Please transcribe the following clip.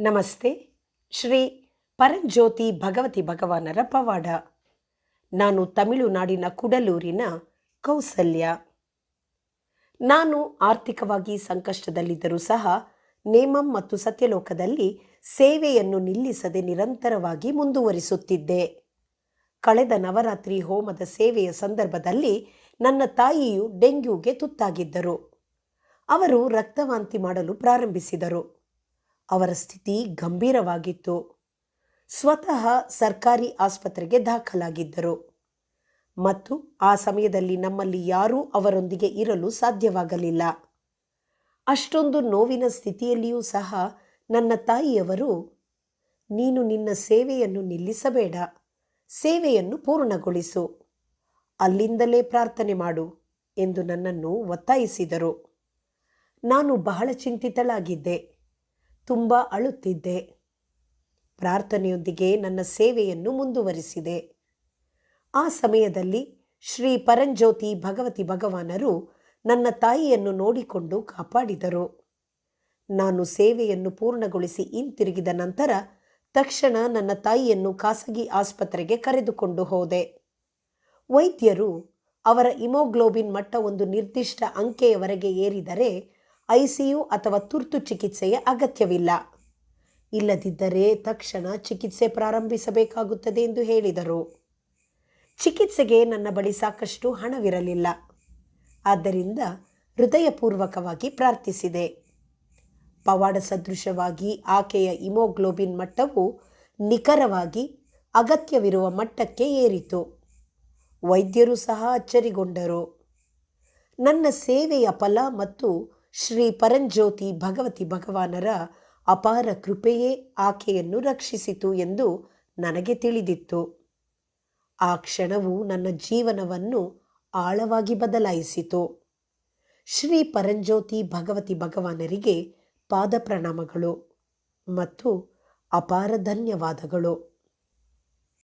ನಮಸ್ತೆ. ಶ್ರೀ ಪರಂಜ್ಯೋತಿ ಭಗವತಿ ಭಗವಾನರ ಪವಾಡ. ನಾನು ತಮಿಳುನಾಡಿನ ಕುಡಲೂರಿನ ಕೌಸಲ್ಯ. ನಾನು ಆರ್ಥಿಕವಾಗಿ ಸಂಕಷ್ಟದಲ್ಲಿದ್ದರೂ ಸಹ ನೇಮಂ ಮತ್ತು ಸತ್ಯಲೋಕದಲ್ಲಿ ಸೇವೆಯನ್ನು ನಿಲ್ಲಿಸದೆ ನಿರಂತರವಾಗಿ ಮುಂದುವರಿಸುತ್ತಿದ್ದೆ. ಕಳೆದ ನವರಾತ್ರಿ ಹೋಮದ ಸೇವೆಯ ಸಂದರ್ಭದಲ್ಲಿ ನನ್ನ ತಾಯಿಯು ಡೆಂಗ್ಯೂಗೆ ತುತ್ತಾಗಿದ್ದರು. ಅವರು ರಕ್ತವಾಂತಿ ಮಾಡಲು ಪ್ರಾರಂಭಿಸಿದರು. ಅವರ ಸ್ಥಿತಿ ಗಂಭೀರವಾಗಿತ್ತು. ಸ್ವತಃ ಸರ್ಕಾರಿ ಆಸ್ಪತ್ರೆಗೆ ದಾಖಲಾಗಿದ್ದರು. ಮತ್ತು ಆ ಸಮಯದಲ್ಲಿ ನಮ್ಮಲ್ಲಿ ಯಾರೂ ಅವರೊಂದಿಗೆ ಇರಲು ಸಾಧ್ಯವಾಗಲಿಲ್ಲ. ಅಷ್ಟೊಂದು ನೋವಿನ ಸ್ಥಿತಿಯಲ್ಲಿಯೂ ಸಹ ನನ್ನ ತಾಯಿಯವರು, ನೀನು ನಿನ್ನ ಸೇವೆಯನ್ನು ನಿಲ್ಲಿಸಬೇಡ. ಸೇವೆಯನ್ನು ಪೂರ್ಣಗೊಳಿಸು. ಅಲ್ಲಿಂದಲೇ ಪ್ರಾರ್ಥನೆ ಮಾಡು ಎಂದು ನನ್ನನ್ನು ಒತ್ತಾಯಿಸಿದರು. ನಾನು ಬಹಳ ಚಿಂತಿತಳಾಗಿದ್ದೆ. ತುಂಬ ಅಳುತ್ತಿದ್ದೆ. ಪ್ರಾರ್ಥನೆಯೊಂದಿಗೆ ನನ್ನ ಸೇವೆಯನ್ನು ಮುಂದುವರಿಸಿದೆ. ಆ ಸಮಯದಲ್ಲಿ ಶ್ರೀ ಪರಂಜ್ಯೋತಿ ಭಗವತಿ ಭಗವಾನರು ನನ್ನ ತಾಯಿಯನ್ನು ನೋಡಿಕೊಂಡು ಕಾಪಾಡಿದರು. ನಾನು ಸೇವೆಯನ್ನು ಪೂರ್ಣಗೊಳಿಸಿ ಹಿಂತಿರುಗಿದ ನಂತರ ತಕ್ಷಣ ನನ್ನ ತಾಯಿಯನ್ನು ಖಾಸಗಿ ಆಸ್ಪತ್ರೆಗೆ ಕರೆದುಕೊಂಡು ಹೋದೆ. ವೈದ್ಯರು ಅವರ ಇಮೋಗ್ಲೋಬಿನ್ ಮಟ್ಟ ಒಂದು ನಿರ್ದಿಷ್ಟ ಅಂಕೆಯವರೆಗೆ ಏರಿದರೆ ಐಸಿಯು ಅಥವಾ ತುರ್ತು ಚಿಕಿತ್ಸೆಯ ಅಗತ್ಯವಿಲ್ಲ. ಇಲ್ಲದಿದ್ದರೆ ತಕ್ಷಣ ಚಿಕಿತ್ಸೆ ಪ್ರಾರಂಭಿಸಬೇಕಾಗುತ್ತದೆ ಎಂದು ಹೇಳಿದರು. ಚಿಕಿತ್ಸೆಗೆ ನನ್ನ ಬಳಿ ಸಾಕಷ್ಟು ಹಣವಿರಲಿಲ್ಲ. ಆದ್ದರಿಂದ ಹೃದಯಪೂರ್ವಕವಾಗಿ ಪ್ರಾರ್ಥಿಸಿದೆ. ಪವಾಡ ಸದೃಶವಾಗಿ ಆಕೆಯ ಇಮೋಗ್ಲೋಬಿನ್ ಮಟ್ಟವು ನಿಖರವಾಗಿ ಅಗತ್ಯವಿರುವ ಮಟ್ಟಕ್ಕೆ ಏರಿತು. ವೈದ್ಯರು ಸಹ ಅಚ್ಚರಿಗೊಂಡರು. ನನ್ನ ಸೇವೆಯ ಫಲ ಮತ್ತು ಶ್ರೀ ಪರಂಜ್ಯೋತಿ ಭಗವತಿ ಭಗವಾನರ ಅಪಾರ ಕೃಪೆಯೇ ಆಕೆಯನ್ನು ರಕ್ಷಿಸಿತು ಎಂದು ನನಗೆ ತಿಳಿದಿತ್ತು. ಆ ಕ್ಷಣವು ನನ್ನ ಜೀವನವನ್ನು ಆಳವಾಗಿ ಬದಲಾಯಿಸಿತು. ಶ್ರೀ ಪರಂಜ್ಯೋತಿ ಭಗವತಿ ಭಗವಾನರಿಗೆ ಪಾದ ಪ್ರಣಾಮಗಳು ಮತ್ತು ಅಪಾರ ಧನ್ಯವಾದಗಳು.